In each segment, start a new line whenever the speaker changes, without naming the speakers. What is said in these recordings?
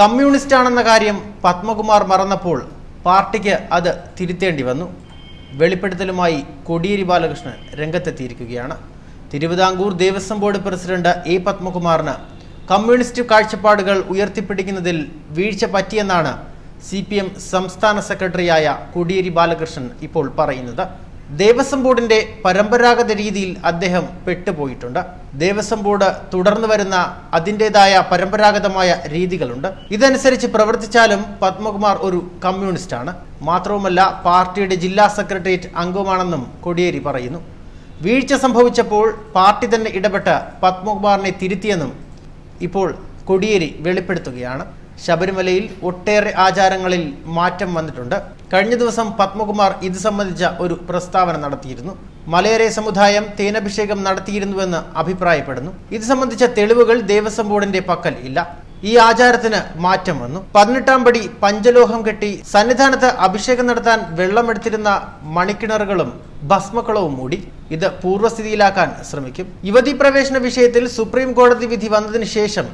communist ആണെന്ന കാര്യം പത്മകുമാർ മറന്നപ്പോൾ പാർട്ടിക്ക് അത് തിരുത്തേണ്ടി വന്നു വെളിപ്പെടുത്തലുമായി കോടിയേരി ബാലകൃഷ്ണൻ രംഗത്തെത്തിയിരിക്കുകയാണ് Thiruvithamkoor Devaswom board president A പത്മകുമാറിന് കമ്മ്യൂണിസ്റ്റ് കാഴ്ചപ്പാടുകൾ ഉയർത്തിപ്പിടിക്കുന്നതിൽ വീഴ്ച പറ്റിയെന്നാണ് സി പി എം സംസ്ഥാന സെക്രട്ടറിയായ കോടിയേരി ബാലകൃഷ്ണൻ ഇപ്പോൾ പറയുന്നത് ദേവസ്വം ബോർഡിൻ്റെ പരമ്പരാഗത രീതിയിൽ അദ്ദേഹം പെട്ടുപോയിട്ടുണ്ട് ദേവസ്വം ബോർഡ് തുടർന്ന് വരുന്ന അതിൻ്റെതായ പരമ്പരാഗതമായ രീതികളുണ്ട് ഇതനുസരിച്ച് പ്രവർത്തിച്ചാലും പത്മകുമാർ ഒരു കമ്മ്യൂണിസ്റ്റാണ് മാത്രവുമല്ല പാർട്ടിയുടെ ജില്ലാ സെക്രട്ടേറിയറ്റ് അംഗമാണെന്നും കോടിയേരി പറയുന്നു വീഴ്ച സംഭവിച്ചപ്പോൾ പാർട്ടി തന്നെ ഇടപെട്ട് പത്മകുമാറിനെ തിരുത്തിയെന്നും ഇപ്പോൾ കൊടിയേരി വെളിപ്പെടുത്തുകയാണ് ശബരിമലയിൽ ഒട്ടേറെ ആചാരങ്ങളിൽ മാറ്റം വന്നിട്ടുണ്ട് കഴിഞ്ഞ ദിവസം പത്മകുമാർ ഇത് സംബന്ധിച്ച ഒരു പ്രസ്താവന നടത്തിയിരുന്നു മലയരെ സമുദായം തേനഭിഷേകം നടത്തിയിരുന്നുവെന്ന് അഭിപ്രായപ്പെടുന്നു ഇത് സംബന്ധിച്ച തെളിവുകൾ ദേവസ്വം ബോർഡിന്റെ പക്കൽ ഇല്ല ഈ ആചാരത്തിന് മാറ്റം വന്നു പതിനെട്ടാം പടി പഞ്ചലോഹം കെട്ടി സന്നിധാനത്ത് അഭിഷേകം നടത്താൻ വെള്ളമെടുത്തിരുന്ന മണിക്കിണറുകളും ഭസ്മക്കളവും മൂടി ഇത് പൂർവ്വസ്ഥിതിയിലാക്കാൻ ശ്രമിക്കും യുവതി പ്രവേശന വിഷയത്തിൽ സുപ്രീം കോടതി വിധി വന്നതിന് ശേഷം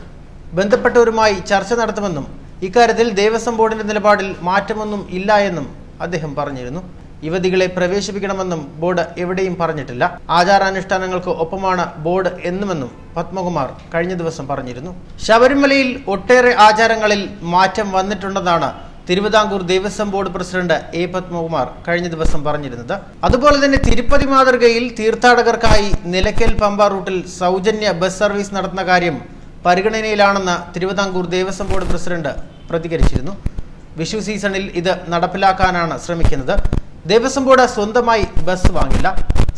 ബന്ധപ്പെട്ടവരുമായി ചർച്ച നടത്തുമെന്നും ഇക്കാര്യത്തിൽ ദേവസ്വം ബോർഡിന്റെ നിലപാടിൽ മാറ്റമൊന്നും ഇല്ല എന്നും അദ്ദേഹം പറഞ്ഞിരുന്നു യുവതികളെ പ്രവേശിപ്പിക്കണമെന്നും ബോർഡ് എവിടെയും പറഞ്ഞിട്ടില്ല ആചാരാനുഷ്ഠാനങ്ങൾക്ക് ഒപ്പമാണ് ബോർഡ് എന്നുമെന്നും പത്മകുമാർ കഴിഞ്ഞ ദിവസം പറഞ്ഞിരുന്നു ശബരിമലയിൽ ഒട്ടേറെ ആചാരങ്ങളിൽ മാറ്റം വന്നിട്ടുണ്ടെന്നാണ് Thiruvithamkoor Devaswom board president A Padmakumar കഴിഞ്ഞ ദിവസം പറഞ്ഞിരുന്നത് അതുപോലെ തന്നെ തിരുപ്പതി മാതൃകയിൽ തീർത്ഥാടകർക്കായി നിലയ്ക്കൽ പമ്പ റൂട്ടിൽ സൗജന്യ ബസ് സർവീസ് നടത്തുന്ന കാര്യം പരിഗണനയിലാണെന്ന് തിരുവിതാംകൂർ ദേവസ്വം ബോർഡ് പ്രസിഡന്റ് പ്രതികരിച്ചിരുന്നു വിഷു സീസണിൽ ഇത് നടപ്പിലാക്കാനാണ് ശ്രമിക്കുന്നത് ദേവസ്വം ബോർഡ് സ്വന്തമായി ബസ് വാങ്ങില്ല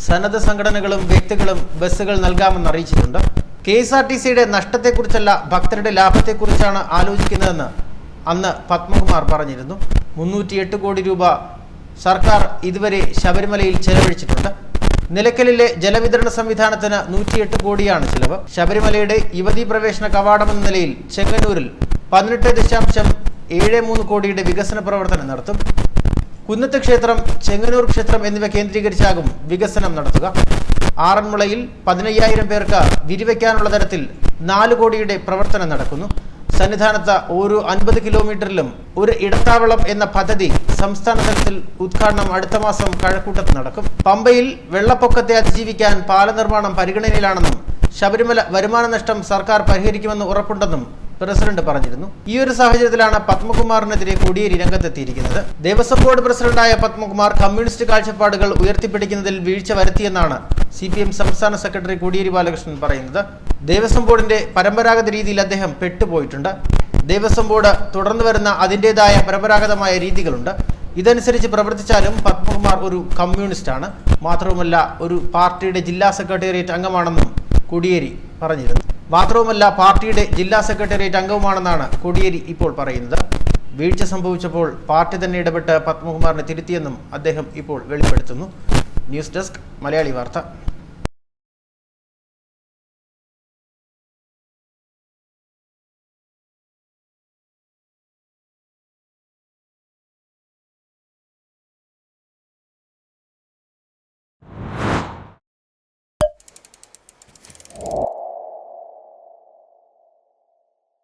സന്നദ്ധ സംഘടനകളും വ്യക്തികളും ബസ്സുകൾ നൽകാമെന്ന് അറിയിച്ചിട്ടുണ്ട് കെ എസ് ആർ ടി സിയുടെ നഷ്ടത്തെക്കുറിച്ചല്ല ഭക്തരുടെ ലാഭത്തെക്കുറിച്ചാണ് ആലോചിക്കുന്നതെന്ന് അന്ന് പത്മകുമാർ പറഞ്ഞിരുന്നു മുന്നൂറ്റിയെട്ട് കോടി രൂപ സർക്കാർ ഇതുവരെ ശബരിമലയിൽ ചെലവഴിച്ചിട്ടുണ്ട് നിലയ്ക്കലിലെ ജലവിതരണ സംവിധാനത്തിന് നൂറ്റിയെട്ട് കോടിയാണ് ചിലവ് ശബരിമലയുടെ യുവതി പ്രവേശന കവാടമെന്ന നിലയിൽ ചെങ്ങന്നൂരിൽ പതിനെട്ട് ദശാംശം ഏഴ് മൂന്ന് കോടിയുടെ വികസന പ്രവർത്തനം നടത്തും കുന്നത്ത് ക്ഷേത്രം ചെങ്ങന്നൂർ ക്ഷേത്രം എന്നിവ കേന്ദ്രീകരിച്ചാകും വികസനം നടത്തുക ആറന്മുളയിൽ പതിനയ്യായിരം പേർക്ക് വിരിവയ്ക്കാനുള്ള തരത്തിൽ നാല് കോടിയുടെ പ്രവർത്തനം നടക്കുന്നു സന്നിധാനത്ത് ഒരു അൻപത് കിലോമീറ്ററിലും ഒരു ഇടത്താവളം എന്ന പദ്ധതി സംസ്ഥാന തലത്തിൽ ഉദ്ഘാടനം അടുത്ത മാസം കഴക്കൂട്ടത്ത് നടക്കും പമ്പയിൽ വെള്ളപ്പൊക്കത്തെ അതിജീവിക്കാൻ പാല നിർമ്മാണം പരിഗണനയിലാണെന്നും ശബരിമല വരുമാന നഷ്ടം സർക്കാർ പരിഹരിക്കുമെന്ന് ഉറപ്പുണ്ടെന്നും പ്രസിഡന്റ് പറഞ്ഞിരുന്നു ഈ ഒരു സാഹചര്യത്തിലാണ് പത്മകുമാറിനെതിരെ കോടിയേരി രംഗത്തെത്തിയിരിക്കുന്നത് ദേവസ്വം ബോർഡ് പ്രസിഡന്റായ പത്മകുമാർ കമ്മ്യൂണിസ്റ്റ് കാഴ്ചപ്പാടുകൾ ഉയർത്തിപ്പിടിക്കുന്നതിൽ വീഴ്ച വരുത്തിയെന്നാണ് സി പി എം സംസ്ഥാന സെക്രട്ടറി കോടിയേരി ബാലകൃഷ്ണൻ പറയുന്നത് ദേവസ്വം ബോർഡിന്റെ പരമ്പരാഗത രീതിയിൽ അദ്ദേഹം പെട്ടുപോയിട്ടുണ്ട് ദേവസ്വം ബോർഡ് തുടർന്നു വരുന്ന അതിൻ്റെതായ പരമ്പരാഗതമായ രീതികളുണ്ട് ഇതനുസരിച്ച് പ്രവർത്തിച്ചാലും പത്മകുമാർ ഒരു കമ്മ്യൂണിസ്റ്റ് ആണ് മാത്രവുമല്ല ഒരു പാർട്ടിയുടെ ജില്ലാ സെക്രട്ടേറിയറ്റ് അംഗമാണെന്നും കോടിയേരി പറഞ്ഞിരുന്നു മാത്രവുമല്ല പാർട്ടിയുടെ ജില്ലാ സെക്രട്ടേറിയറ്റ് അംഗവുമാണെന്നാണ് കോടിയേരി ഇപ്പോൾ പറയുന്നത് വീഴ്ച സംഭവിച്ചപ്പോൾ പാർട്ടി തന്നെ ഇടപെട്ട് പത്മകുമാറിനെ തിരുത്തിയെന്നും അദ്ദേഹം ഇപ്പോൾ വെളിപ്പെടുത്തുന്നു ന്യൂസ് ഡെസ്ക് മലയാളി വാർത്ത